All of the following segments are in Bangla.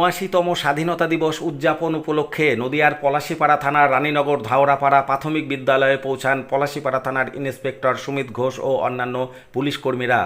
উনআশিতম স্বাধীনতা দিবস উদযাপন উপলক্ষে নদিয়ার পলাশীপাড়া থানার রানীনগর ধাওরাপাড়া প্রাথমিক বিদ্যালয়ে পৌঁছান পলাশীপাড়া থানার ইন্সপেক্টর সুমিত ঘোষ ও অন্যান্য পুলিশ কর্মীরা।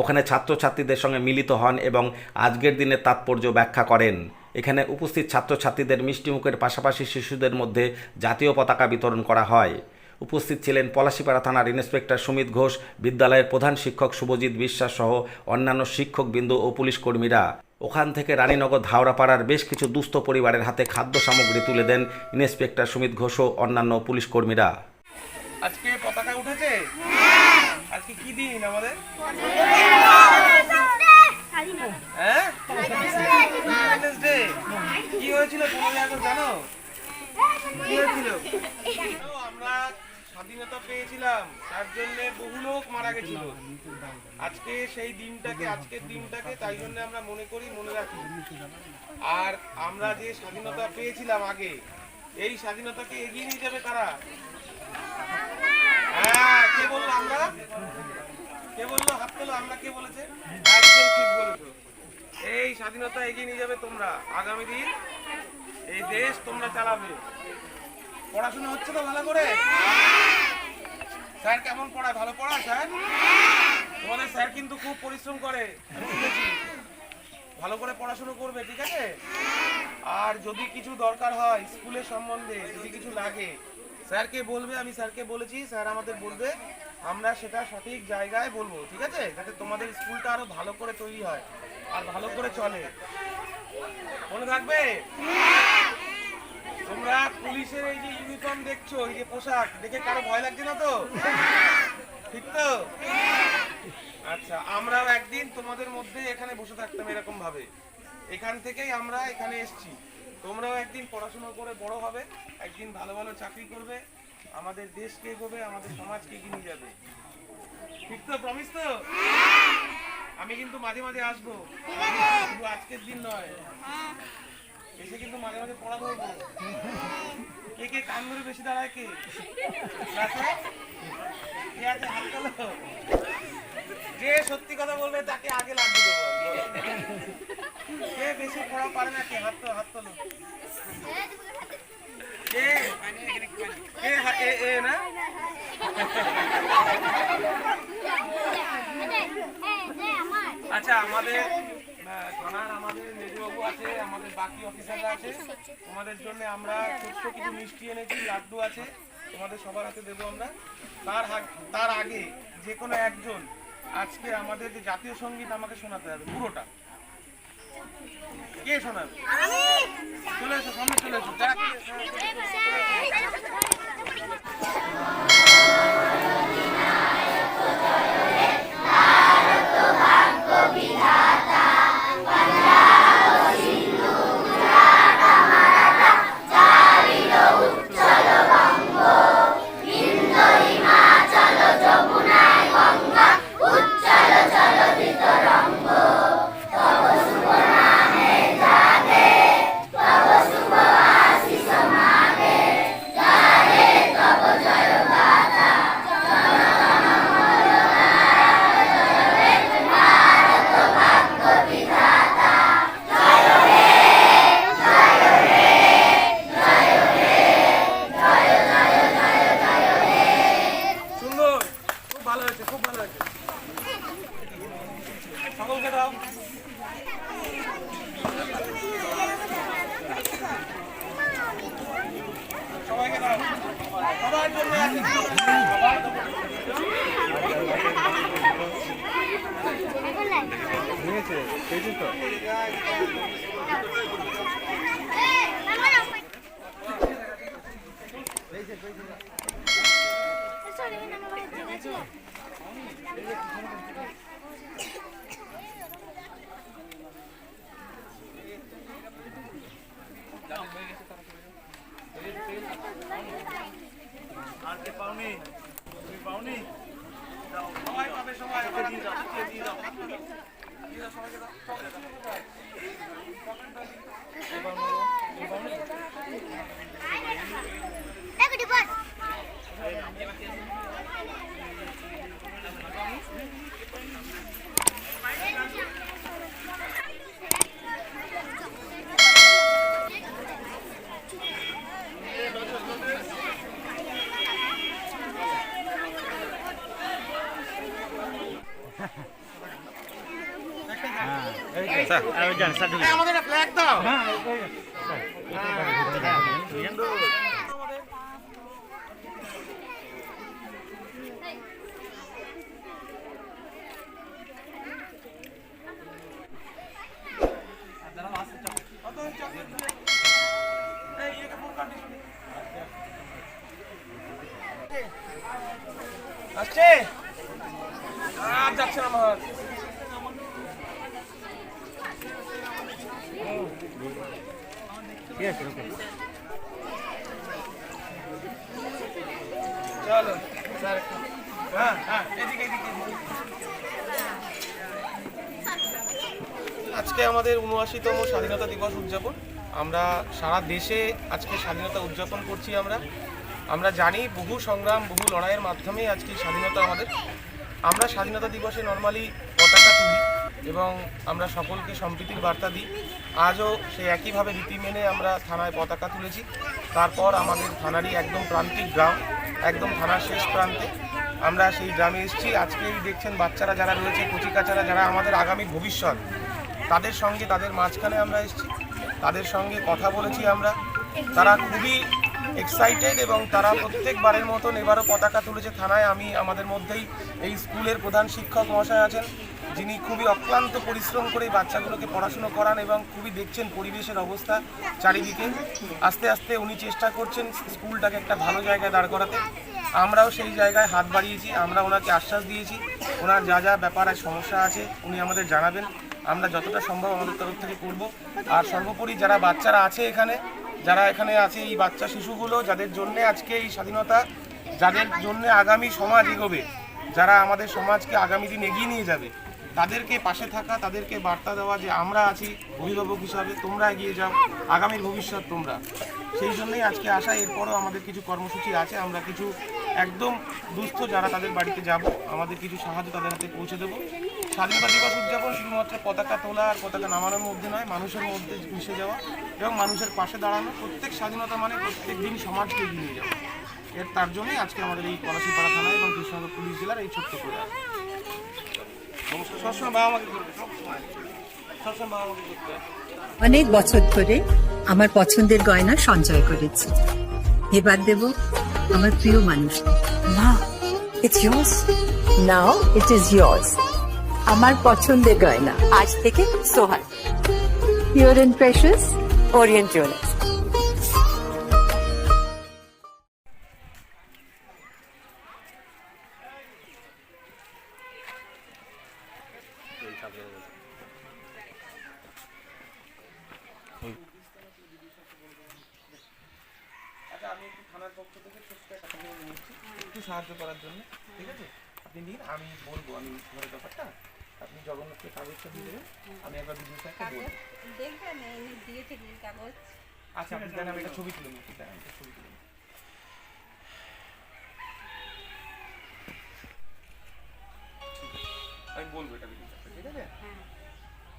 ওখানে ছাত্রছাত্রীদের সঙ্গে মিলিত হন এবং আজকের দিনের তাৎপর্য ব্যাখ্যা করেন। এখানে উপস্থিত ছাত্রছাত্রীদের মিষ্টিমুখের পাশাপাশি শিশুদের মধ্যে জাতীয় পতাকা বিতরণ করা হয়। উপস্থিত ছিলেন পলাশীপাড়া থানার ইন্সপেক্টর সুমিত ঘোষ, বিদ্যালয়ের প্রধান শিক্ষক শুভজিৎ বিশ্বাস সহ অন্যান্য শিক্ষকবৃন্দ ও পুলিশ কর্মীরা। ওখান থেকে রানীনগর ধাওড়াপাড়ার বেশ কিছু দুস্থ পরিবারের হাতে খাদ্য সামগ্রী তুলে দেন ইন্সপেক্টর সুমিত ঘোষ ও অন্যান্য পুলিশ কর্মীরা। আজকে পতাকা উঠেছে? আজকে কি দিন আমাদের? হ্যাঁ? কি হয়েছিল জানো? কি হয়েছিল? স্বাধীনতা পেয়েছিলাম, তার জন্য বহু লোক মারা গেছিল। আজকে সেই দিনটাকে, আজকের দিনটাকে তাই জন্য আমরা মনে করি, মনে রাখি। আর আমরা যে স্বাধীনতা পেয়েছিলাম আগে, এই স্বাধীনতাকে এগিয়ে নিয়ে যাবে কারা? হ্যাঁ কে বলল আমরা? কে বলল হাত তোলো, আমরা কে বলেছে? একদম ঠিক বলেছ। এই স্বাধীনতা এগিয়ে নিয়ে যাবে তোমরা। আগামী দিন এই দেশ তোমরা চালাবে। পড়াশোনা হচ্ছে তো ভালো করে? স্যার, কেমন পড়ায়? ভালো পড়ায়, স্যার? তোমাদের স্যার কিন্তু খুব পরিশ্রম করে। ভালো করে পড়াশোনা করবে, ঠিক আছে? আর যদি কিছু দরকার হয়, স্কুলের সম্বন্ধে যদি কিছু লাগে, স্যারকে বলবে, আমি স্যারকে বলেছি, স্যার আমাদের বলবে, আমরা সেটা সঠিক জায়গায় বলব, ঠিক আছে? যাতে তোমাদের স্কুলটা আরও ভালো করে তৈরি হয়, আর ভালো করে চলে। মনে থাকবে? তোমরা পুলিশের এই যে ইউনিফর্ম দেখছ, এই যে পোশাক, দেখে কারও ভয় লাগছে না তো? ঠিক তো? আচ্ছা আমরাও একদিন তোমাদের মধ্যে এখানে বসে থাকতাম এরকম ভাবে। এখান থেকেই আমরা এখানে এসেছি। তোমরাও একদিন পড়াশোনা করে বড় হবে, একদিন ভালো ভালো চাকরি করবে, আমাদের দেশকে এগোবে, আমাদের সমাজকে এগিয়ে যাবে। ঠিক তো প্রমিস তো? আমি কিন্তু মাঝে মাঝে আসব। শুধু আজকের দিন নয়। এসে কিন্তু মাঝে মাঝে পড়া ধরবো কে কে কান ধরে বেশি দাঁড়ায় কে? কে আছে যে সত্যি কথা বলবে তাকে আগে লাগবে কে বেশি পড়া পারে না কে? হাত তো হাত তোলো। কে? কে এ এ না? আচ্ছা আমাদের আহ, থানার আমাদের মেজবাবু আছে আমাদের বাকি অফিসাররা আছে। তোমাদের জন্য আমরা ছোট্ট কিছু মিষ্টি এনেছি লাড্ডু আছে তোমাদের সবার হাতে দেবো আমরা। তার তার আগে যে কোনো একজন আজকে আমাদের যে জাতীয় সংগীত আমাকে শোনাতে হবে পুরোটা। কে শোনাবে? চলে এসো সামনে চলে এসো আর কে পাওনি তুমি পাওনি দাও সবাই পাবে সবাই দিয়ে দাও দিয়ে দাও দিয়ে দাও এই, আমাদের ফ্ল্যাগ দাও কত হচ্ছে আপনার দিকে? এই, একে full condition এ। আসছে আর যাচ্ছে না আমার চলো, স্যার। হ্যাঁ হ্যাঁ। আজকে আমাদের উনআশিতম স্বাধীনতা দিবস উদযাপন। আমরা সারা দেশে আজকে স্বাধীনতা উদযাপন করছি আমরা। আমরা জানি বহু সংগ্রাম, বহু লড়াইয়ের মাধ্যমেই আজকে স্বাধীনতা আমাদের। আমরা স্বাধীনতা দিবসে নর্মালি পতাকা তুলি। এবং আমরা সকলকে সম্প্রীতির বার্তা দিই। আজও সেই একইভাবে রীতি মেনে আমরা থানায় পতাকা তুলেছি। তারপর আমাদের থানারই একদম প্রান্তিক গ্রাম, একদম থানার শেষ প্রান্তে। আমরা সেই গ্রামে এসেছি। আজকেই দেখছেন বাচ্চারা যারা রয়েছে, কচিকাচারা যারা আমাদের আগামী ভবিষ্যৎ, তাদের সঙ্গে তাদের মাঝখানে আমরা এসেছি। তাদের সঙ্গে কথা বলেছি আমরা। তারা খুবই এক্সাইটেড এবং তারা প্রত্যেকবারের মতন এবারও পতাকা তুলেছে থানায়। আমি আমাদের মধ্যেই এই স্কুলের প্রধান শিক্ষক মহাশয় আছেন। যিনি খুবই অক্লান্ত পরিশ্রম করে বাচ্চাগুলোকে পড়াশুনো করান এবং খুবই দেখছেন পরিবেশের অবস্থা চারিদিকে। আস্তে আস্তে উনি চেষ্টা করছেন স্কুলটাকে একটা ভালো জায়গায় দাঁড় করাতে। আমরাও সেই জায়গায় হাত বাড়িয়েছি, আমরা ওনাকে আশ্বাস দিয়েছি। ওনার যা যা ব্যাপার আর সমস্যা আছে উনি আমাদের জানাবেন। আমরা যতটা সম্ভব আমাদের তরফ থেকে করব। আর সর্বোপরি যারা বাচ্চারা আছে এখানে যারা এখানে আছে এই বাচ্চা শিশুগুলো, যাদের জন্য আজকে এই স্বাধীনতা, যাদের জন্য আগামী সমাজ এগোবে, যারা আমাদের সমাজকে আগামী দিন এগিয়ে নিয়ে যাবে, তাদেরকে পাশে থাকা, তাদেরকে বার্তা দেওয়া যে আমরা আছি অভিভাবক হিসাবে, তোমরা এগিয়ে যাও, আগামীর ভবিষ্যৎ তোমরা। সেই জন্যই আজকে আসা, এরপরও আমাদের কিছু কর্মসূচি আছে, আমরা কিছু একদম দুস্থ যারা তাদের বাড়িতে যাব, আমাদের কিছু সাহায্য তাদের হাতে পৌঁছে দেবো। স্বাধীনতা দিবস উদযাপন শুধুমাত্র পতাকা তোলা আর পতাকা নামানোর মধ্যে নয়, মানুষের মধ্যে মিশে যাওয়া এবং মানুষের পাশে দাঁড়ানো, প্রত্যেক স্বাধীনতা মানে প্রত্যেক দিন সমাজকে এগিয়ে নিয়ে যাওয়া। এর তার জন্যই আজকে আমাদের এই পলাশিপাড়া থানা এবং কৃষ্ণনগর পুলিশ জেলার এই ছোট্ট প্রয়াস সবসময় অনেক বছর ধরে আমার পছন্দের গয়না সঞ্চয় করেছি। এবার দেব আমার প্রিয় মানুষ মা it's yours. Now it is yours. আমার পছন্দের গয়না। আজ থেকে Sohan pure and precious orient jewellers আচ্ছা আমি একটু থানার পক্ষ থেকে ছোট্ট একটা টাকা নিয়ে নিচ্ছি একটু সাহায্য করার জন্য ঠিক আছে? আপনি নিন আমি বলব আমি ঘরের ব্যাপারটা। আপনি জগন্নাথকে কাগজটা দিয়ে দেবেন আমি একবার বিদ্যুৎ স্যারকে বলব। দেখবেন দিয়েছে নীল কাগজ। আচ্ছা আপনি জানেন আমি একটা ছবি তুলে নিচ্ছি একটা ছবি তুলে আছে, আমি বলব এটা স্যারকে, ঠিক আছে? হ্যাঁ।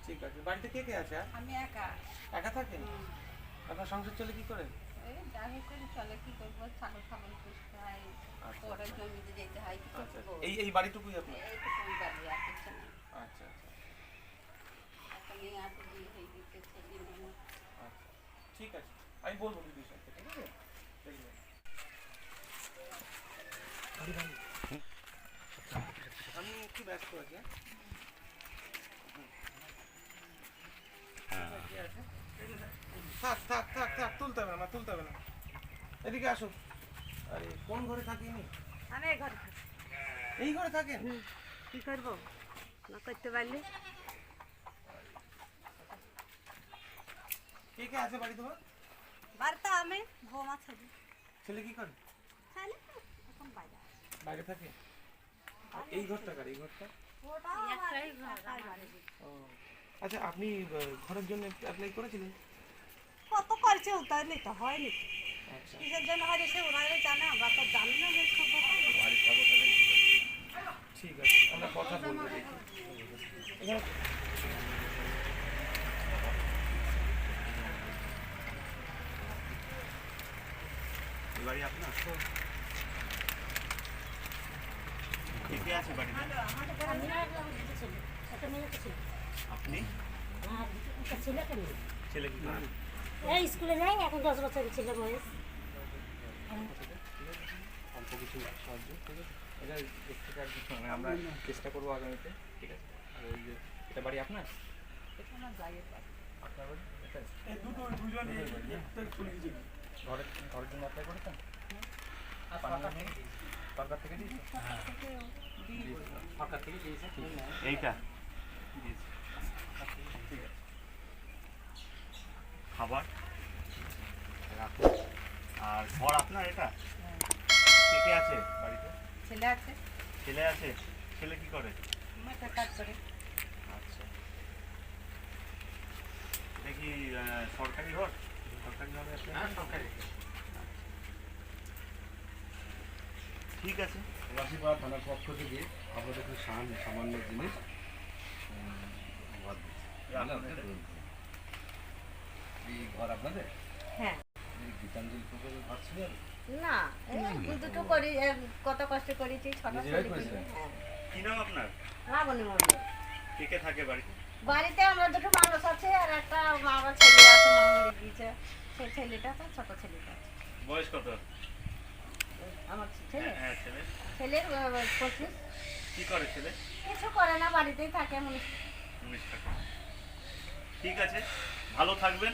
ঠিক আছে বাড়িতে কে কে আছে? আমি একা। একা থাকেন? আপনার সংসার চলে কি করে? এই হয় আচ্ছা। হয় আচ্ছা এই বাড়িটুকুই আপনার আচ্ছা আচ্ছা। হয়ে আচ্ছা ঠিক আছে। আমি বলব বিদ্যুৎ ঠিক আছে? আমি একটু ব্যস্ত আছি হ্যাঁ? কি আছে? থাক থাক থাক থাক তুলতে হবে না তুলতে হবে না। এদিকে আসো। আরে কোন ঘরে থাকিনি? আমি এই ঘরে থাকি। এই ঘরে থাকেন? কি করব? না করতে পারলে? কে কে আছে বাড়ি তোমার? বাড়িতে আমি বৌমা ছেলে। ছেলে কি করে? ছেলে এখন বাইরে বাইরে থাকে? এই ঘরটা কার? এই ঘরটা? আচ্ছা আপনি ঘরের জন্য অ্যাপ্লাই করেছিলেন? কত করছে উত্তর নিতে হয়নি কিসের জন্য হয় সে ওনারাই জানে আমরা তো জানি না যে খবর। ঠিক আছে আমরা কথা বলব। দেখি এখানে কে কে আছে বাড়িতে? আপনি? ছেলে কি করে? এই স্কুলে যাই এখন দশ বছর ছেলে বয়স। অল্প কিছু ঠিক আছে এটা একটু আর কিছু আমরা চেষ্টা করব আগামীতে ঠিক আছে আর ওই আপনার আপনার বাড়ি? ঘরের ঘরের জন্য অ্যাপ্লাই করেছেন সরকার থেকে সরকার থেকে দিয়েছে থেকে এইটা খাবার রাখুন আর ঘর আপনার এটা? কে কে আছে বাড়িতে? ছেলে আছে। ছেলে আছে? ছেলে কি করে? মাঠে কাজ করে। আচ্ছা। এটা কি সরকারি ঘর? সরকারি ভাবে apply হ্যাঁ সরকারি। ঠিক আছে। রাশিপাড়া থানার পক্ষ থেকে আপনাদের সামান্য সামান্য জিনিস। এই ঘর আপনাদের? হ্যাঁ। গীতাঞ্জলি না এই দুটো করি কত কষ্ট করেছি ছটা নিজেরাই ছেলে করেছেন? হ্যাঁ। কি নাম আপনার? লাবণী মন্ডল কে কে থাকে বাড়িতে? বাড়িতে আমরা দুটো মানুষ আছে আর একটা আমার ছেলে আছে মা মরে গিয়েছে সেই ছেলেটা তো ছোট ছেলেটা আছে। বয়স কত? আমার ছেলে? হ্যাঁ ছেলে। ছেলের আহ, পঁচিশ। কি করে ছেলে? কিছু করে না বাড়িতেই থাকে উনিশ টাকা ঠিক আছে ভালো থাকবেন।